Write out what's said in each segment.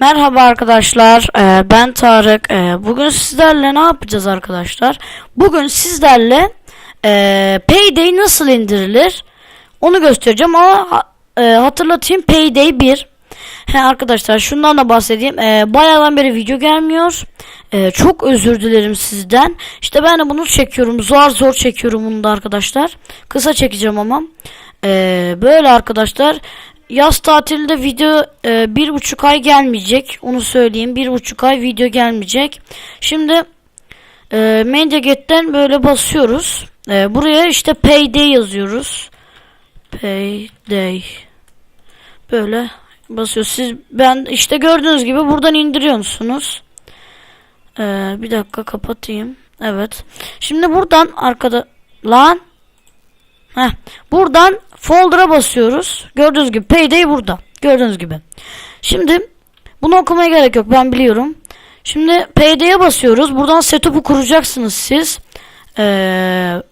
Merhaba arkadaşlar, ee, ben Tarık. Ee, bugün sizlerle ne yapacağız arkadaşlar? Bugün sizlerle ee, Payday nasıl indirilir onu göstereceğim ama ha- hatırlatayım Payday 1. He arkadaşlar şundan da bahsedeyim. Ee, bayağıdan beri video gelmiyor. Ee, çok özür dilerim sizden. İşte ben de bunu çekiyorum. Zor zor çekiyorum bunu da arkadaşlar. Kısa çekeceğim ama. Ee, böyle arkadaşlar. Yaz tatilinde video e, bir buçuk ay gelmeyecek. Onu söyleyeyim. Bir buçuk ay video gelmeyecek. Şimdi e, Mediaget'ten böyle basıyoruz. E, buraya işte Payday yazıyoruz. Payday. Böyle basıyor. Siz ben işte gördüğünüz gibi buradan indiriyorsunuz. Ee, bir dakika kapatayım. Evet. Şimdi buradan arkada lan Heh, buradan folder'a basıyoruz. Gördüğünüz gibi Payday burada. Gördüğünüz gibi. Şimdi bunu okumaya gerek yok. Ben biliyorum. Şimdi Payday'e basıyoruz. Buradan setup'u kuracaksınız siz. Ee,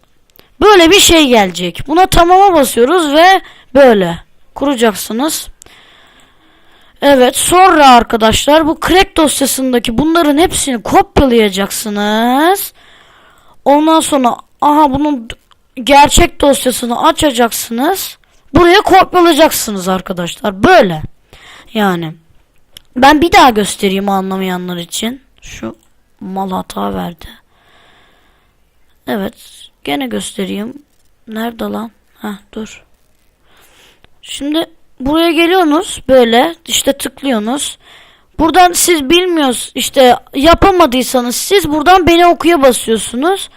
böyle bir şey gelecek. Buna tamama basıyoruz ve böyle kuracaksınız. Evet sonra arkadaşlar bu crack dosyasındaki bunların hepsini kopyalayacaksınız. Ondan sonra aha bunun gerçek dosyasını açacaksınız. Buraya kopyalayacaksınız arkadaşlar. Böyle. Yani. Ben bir daha göstereyim anlamayanlar için. Şu mal hata verdi. Evet. Gene göstereyim. Nerede lan? Heh dur. Şimdi buraya geliyorsunuz böyle işte tıklıyorsunuz. Buradan siz bilmiyoruz işte yapamadıysanız siz buradan beni okuya basıyorsunuz.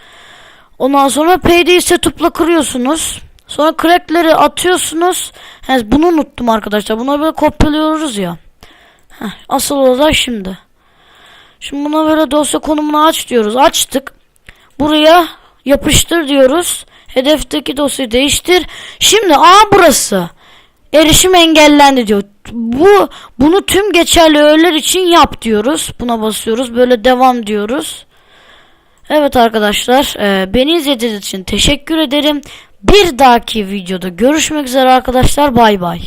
Ondan sonra Payday setup'la kırıyorsunuz. Sonra crackleri atıyorsunuz. He, bunu unuttum arkadaşlar. Bunu böyle kopyalıyoruz ya. Heh, asıl olay şimdi. Şimdi buna böyle dosya konumunu aç diyoruz. Açtık. Buraya yapıştır diyoruz. Hedefteki dosyayı değiştir. Şimdi A burası. Erişim engellendi diyor. Bu bunu tüm geçerli öğeler için yap diyoruz. Buna basıyoruz. Böyle devam diyoruz. Evet arkadaşlar, e, beni izlediğiniz için teşekkür ederim. Bir dahaki videoda görüşmek üzere arkadaşlar. Bay bay.